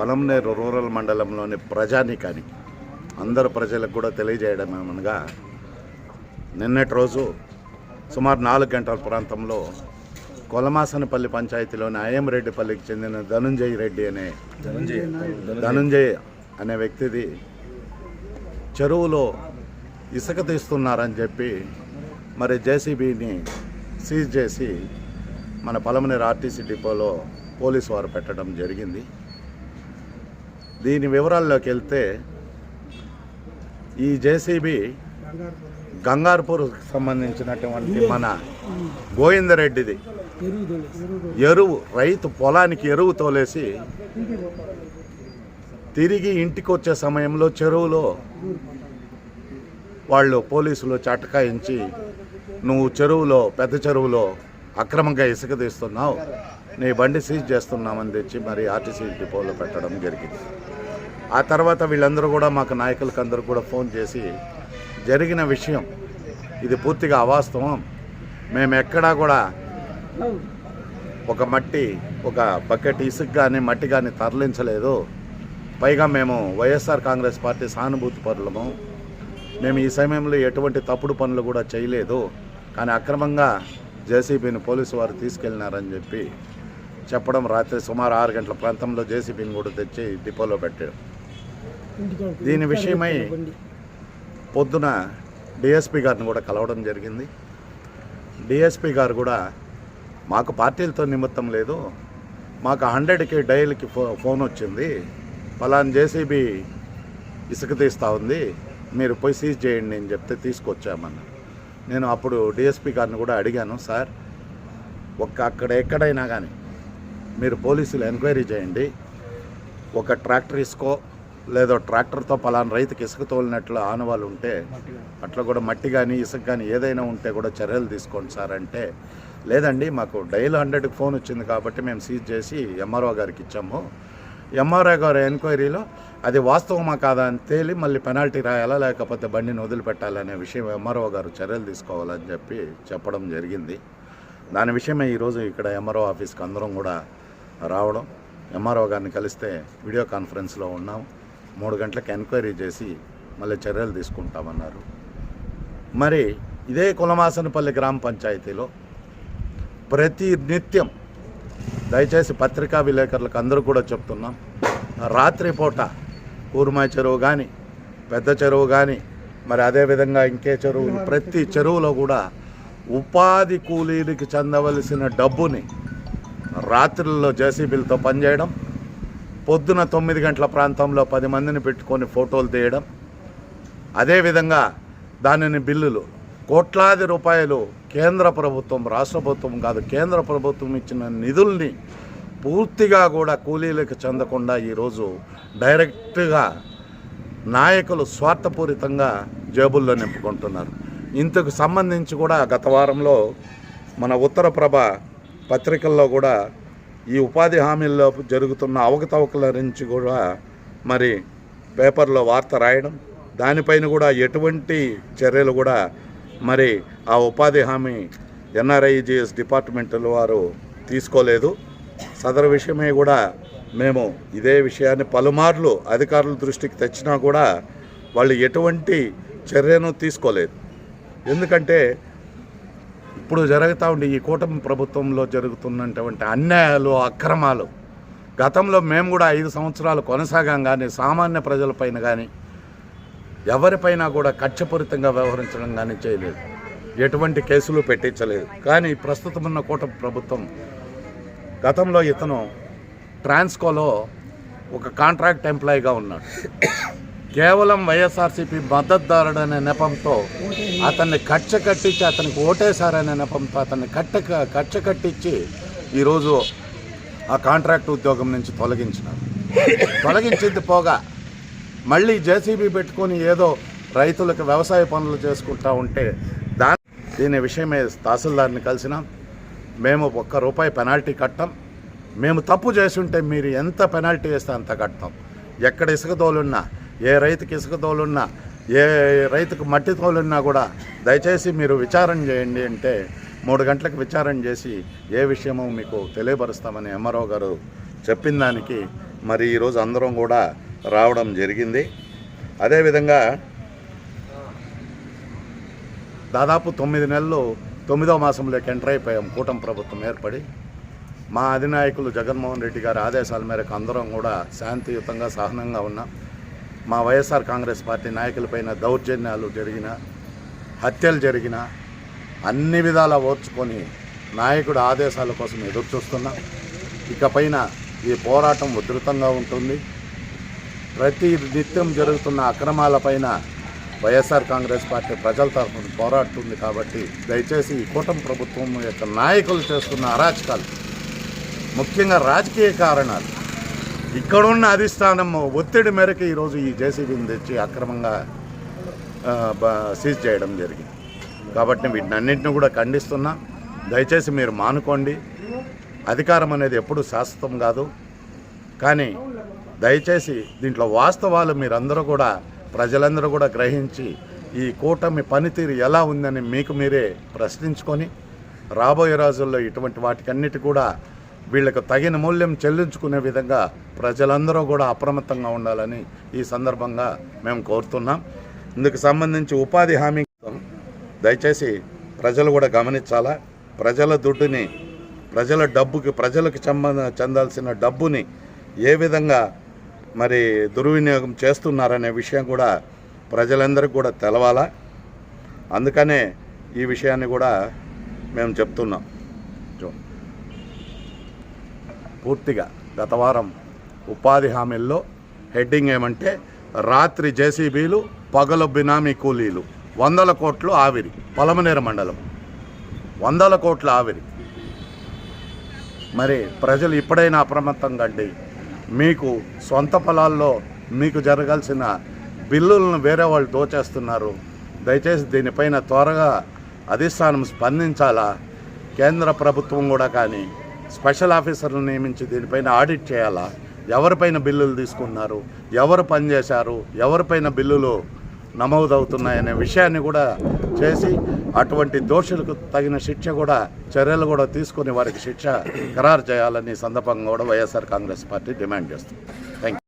Polamneru rural మండలంలోని ప్రజానీకానికి అందరు ప్రజలకు కూడా తెలియజేయడం ఏమనగా నిన్నటి రోజు సుమారు నాలుగు గంటల ప్రాంతంలో కొలమాసనపల్లి పంచాయతీలోని అయ్యంరెడ్డిపల్లికి చెందిన ధనుంజయ్ రెడ్డి అనే ధనుంజయ్ అనే వ్యక్తిది చెరువులో ఇసుక తీస్తున్నారని చెప్పి మరి జేసీబీని సీజ్ చేసి మన పలమనేరు ఆర్టీసీ డిపోలో పోలీసు వారు పెట్టడం జరిగింది. దీని వివరాల్లోకి వెళ్తే ఈ జేసీబీ గంగార్పూర్ సంబంధించినటువంటి మన గోవిందరెడ్డిది ఎరువు రైతు పొలానికి ఎరువు తోలేసి తిరిగి ఇంటికి వచ్చే సమయంలో చెరువులో వాళ్ళు పోలీసులు చటకాయించి నువ్వు చెరువులో పెద్ద చెరువులో అక్రమంగా ఇసుక తీస్తున్నావు. నీ బండి సీజ్ చేస్తున్నామని తెచ్చి మరి ఆర్టీసీ డిపోలో పెట్టడం జరిగింది. ఆ తర్వాత వీళ్ళందరూ కూడా మాకు నాయకులకు అందరూ కూడా ఫోన్ చేసి జరిగిన విషయం ఇది పూర్తిగా అవాస్తవం. మేము ఎక్కడా కూడా ఒక మట్టి ఒక బకెట్ ఇసుక్ కానీ మట్టి కానీ తరలించలేదు. పైగా మేము వైఎస్ఆర్ కాంగ్రెస్ పార్టీ సానుభూతి పరులము. మేము ఈ సమయంలో ఎటువంటి తప్పుడు పనులు కూడా చేయలేదు. కానీ అక్రమంగా జేసీబీని పోలీసు వారు తీసుకెళ్ళినారని చెప్పి చెప్పడం రాత్రి సుమారు ఆరు గంటల ప్రాంతంలో జేసీబీని కూడా తెచ్చి డిపోలో పెట్టాడు. దీని విషయమై పొద్దున డిఎస్పి గారిని కూడా కలవడం జరిగింది. డిఎస్పి గారు కూడా మాకు పార్టీలతో నిమిత్తం లేదు. మాకు హండ్రెడ్కి డైల్కి ఫో ఫోన్ వచ్చింది. పలానా జేసీబీ ఇసుక తీస్తూ ఉంది. మీరు పోయి సీజ్ చేయండి అని చెప్తే తీసుకొచ్చామన్న నేను అప్పుడు డిఎస్పి గారిని కూడా అడిగాను సార్ ఒక్క అక్కడ ఎక్కడైనా కానీ మీరు పోలీసులు ఎంక్వైరీ చేయండి. ఒక ట్రాక్టర్ ఇసుకో లేదో ట్రాక్టర్తో పలానా రైతుకి ఇసుక తోలినట్లు ఆనవాళ్ళు ఉంటే అట్లా కూడా మట్టి కానీ ఇసుక కానీ ఏదైనా ఉంటే కూడా చర్యలు తీసుకోండి సార్ అంటే లేదండి మాకు డైల్ హండ్రెడ్కి ఫోన్ వచ్చింది కాబట్టి మేము సీజ్ చేసి ఎంఆర్ఓ గారికి ఇచ్చాము. ఎంఆర్ఓ గారి ఎంక్వైరీలో అది వాస్తవమా కాదా అని తేలి మళ్ళీ పెనాల్టీ రాయాలా లేకపోతే బండిని వదిలిపెట్టాలనే విషయం ఎంఆర్ఓ గారు చర్యలు తీసుకోవాలని చెప్పి చెప్పడం జరిగింది. దాని విషయమే ఈరోజు ఇక్కడ ఎంఆర్ఓ ఆఫీస్కి అందరం కూడా రావడం. ఎంఆర్ఓ గారిని కలిస్తే వీడియో కాన్ఫరెన్స్లో ఉన్నాం. మూడు గంటలకు ఎంక్వైరీ చేసి మళ్ళీ చర్యలు తీసుకుంటామన్నారు. మరి ఇదే కులమాసనపల్లి గ్రామ పంచాయతీలో ప్రతి నిత్యం దయచేసి పత్రికా విలేకరులకు అందరూ కూడా చెప్తున్నాం. రాత్రిపూట కూర్మాయి చెరువు కానీ పెద్ద చెరువు కానీ మరి అదేవిధంగా ఇంకే చెరువు ప్రతి చెరువులో కూడా ఉపాధి కూలీలకి చెందవలసిన డబ్బుని రాత్రుల్లో జేసీబీలతో పనిచేయడం పొద్దున తొమ్మిది గంటల ప్రాంతంలో పది మందిని పెట్టుకొని ఫోటోలు తీయడం అదేవిధంగా దానిని బిల్లులు కోట్లాది రూపాయలు కేంద్ర ప్రభుత్వం రాష్ట్ర ప్రభుత్వం కాదు కేంద్ర ప్రభుత్వం ఇచ్చిన నిధుల్ని పూర్తిగా కూడా కూలీలకు చెందకుండా ఈరోజు డైరెక్ట్గా నాయకులు స్వార్థపూరితంగా జేబుల్లో నింపుకుంటున్నారు. ఇంతకు సంబంధించి కూడా గత వారంలో మన ఉత్తరప్రభ పత్రికల్లో కూడా ఈ ఉపాధి హామీల్లో జరుగుతున్న అవకతవకల నుంచి కూడా మరి పేపర్లో వార్త రాయడం దానిపైన కూడా ఎటువంటి చర్యలు కూడా మరి ఆ ఉపాధి హామీ ఎన్ఆర్ఐజిఎస్ డిపార్ట్మెంట్ల వారు తీసుకోలేదు. సదరు విషయమే కూడా మేము ఇదే విషయాన్ని పలుమార్లు అధికారుల దృష్టికి తెచ్చినా కూడా వాళ్ళు ఎటువంటి చర్యను తీసుకోలేదు. ఎందుకంటే ఇప్పుడు జరుగుతూ ఉండే ఈ కూటమి ప్రభుత్వంలో జరుగుతున్నటువంటి అన్యాయాలు అక్రమాలు గతంలో మేము కూడా ఐదు సంవత్సరాలు కొనసాగాం కానీ సామాన్య ప్రజలపైన కానీ ఎవరిపైనా కూడా కక్షపూరితంగా వ్యవహరించడం కానీ చేయలేదు. ఎటువంటి కేసులు పెట్టించలేదు. కానీ ప్రస్తుతం ఉన్న కూటమి ప్రభుత్వం గతంలో ఇతను ట్రాన్స్కోలో ఒక కాంట్రాక్ట్ ఎంప్లాయీగా ఉన్నాడు. కేవలం వైఎస్ఆర్సీపీ మద్దతుదారుడనే నెపంతో అతన్ని కక్ష కట్టించి అతనికి ఓటేశారనే నెపంతో అతన్ని కట్ట కక్ష కట్టించి ఈరోజు ఆ కాంట్రాక్ట్ ఉద్యోగం నుంచి తొలగించినారు. తొలగించింది పోగా మళ్ళీ జేసీబీ పెట్టుకొని ఏదో రైతులకు వ్యవసాయ పనులు చేసుకుంటా ఉంటే దా దీని విషయమే తహసీల్దార్ని కలిసినాం మేము ఒక్క రూపాయి పెనాల్టీ కట్టాం. మేము తప్పు చేసి ఉంటే మీరు ఎంత పెనాల్టీ వేస్తే అంత కట్టాం. ఎక్కడ ఇసుక తోలున్నా ఏ రైతుకి ఇసుక తోలున్నా ఏ రైతుకు మట్టి తోలున్నా కూడా దయచేసి మీరు విచారణ చేయండి అంటే మూడు గంటలకు విచారణ చేసి ఏ విషయమో మీకు తెలియపరుస్తామని ఎంఆర్ఓ గారు చెప్పిన దానికి మరి ఈరోజు అందరం కూడా రావడం జరిగింది. అదేవిధంగా దాదాపు తొమ్మిది నెలలు తొమ్మిదో మాసంలోకి ఎంటర్ అయిపోయాం. కూటమి ప్రభుత్వం ఏర్పడి మా అధినాయకులు జగన్మోహన్ రెడ్డి గారి ఆదేశాల మేరకు అందరం కూడా శాంతియుతంగా సహనంగా ఉన్నాం. మా వైఎస్ఆర్ కాంగ్రెస్ పార్టీ నాయకులపైన దౌర్జన్యాలు జరిగిన హత్యలు జరిగిన అన్ని విధాలా ఓర్చుకొని నాయకుడు ఆదేశాల కోసం ఎదురు చూస్తున్నాం. ఇకపైన ఈ పోరాటం ఉధృతంగా ఉంటుంది. ప్రతి నిత్యం జరుగుతున్న అక్రమాలపైన వైఎస్ఆర్ కాంగ్రెస్ పార్టీ ప్రజల తరఫున పోరాడుతుంది కాబట్టి దయచేసి ఈ కూటమి ప్రభుత్వం యొక్క నాయకులు చేస్తున్న అరాచకాలు ముఖ్యంగా రాజకీయ కారణాలు ఇక్కడున్న అధిష్టానం ఒత్తిడి మేరకు ఈరోజు ఈ జేసీబీని తెచ్చి అక్రమంగా సీజ్ చేయడం జరిగింది. కాబట్టి వీటిని అన్నింటిని కూడా ఖండిస్తున్నా. దయచేసి మీరు మానుకోండి. అధికారం అనేది ఎప్పుడు శాశ్వతం కాదు. కానీ దయచేసి దీంట్లో వాస్తవాలు మీరందరూ కూడా ప్రజలందరూ కూడా గ్రహించి ఈ కూటమి పనితీరు ఎలా ఉందని మీకు మీరే ప్రశ్నించుకొని రాబోయే రోజుల్లో ఇటువంటి వాటికన్నిటి కూడా వీళ్ళకు తగిన మూల్యం చెల్లించుకునే విధంగా ప్రజలందరూ కూడా అప్రమత్తంగా ఉండాలని ఈ సందర్భంగా మేము కోరుతున్నాం. ఇందుకు సంబంధించి ఉపాధి హామీ దయచేసి ప్రజలు కూడా గమనించాలా? ప్రజల దుడ్డుని ప్రజల డబ్బుకి ప్రజలకు చెందాల్సిన డబ్బుని ఏ విధంగా మరి దుర్వినియోగం చేస్తున్నారనే విషయం కూడా ప్రజలందరికీ కూడా తెలవాలా? అందుకనే ఈ విషయాన్ని కూడా మేము చెప్తున్నాం. పూర్తిగా గత వారం ఉపాధి హామీల్లో హెడ్డింగ్ ఏమంటే రాత్రి జేసీబీలు పగలు బినామీ కూలీలు. వందల కోట్లు ఆవిరి పొలమనేరు మండలం. వందల కోట్ల ఆవిరి. మరి ప్రజలు ఇప్పుడైనా అప్రమత్తం కండి మీకు సొంత పొలాల్లో మీకు జరగాల్సిన బిల్లులను వేరే వాళ్ళు దోచేస్తున్నారు. దయచేసి దీనిపైన త్వరగా అధిష్టానం స్పందించాలా? కేంద్ర ప్రభుత్వం కూడా కానీ స్పెషల్ ఆఫీసర్లు నియమించి దీనిపైన ఆడిట్ చేయాలా? ఎవరిపైన బిల్లులు తీసుకున్నారు? ఎవరు పనిచేశారు ఎవరిపైన బిల్లులు నమోదవుతున్నాయనే విషయాన్ని కూడా చేసి అటువంటి దోషులకు తగిన శిక్ష కూడా చర్యలు కూడా తీసుకొని వారికి శిక్ష ఖరారు చేయాలని సందర్భంగా కూడా వైఎస్ఆర్ కాంగ్రెస్ పార్టీ డిమాండ్ చేస్తుంది. థ్యాంక్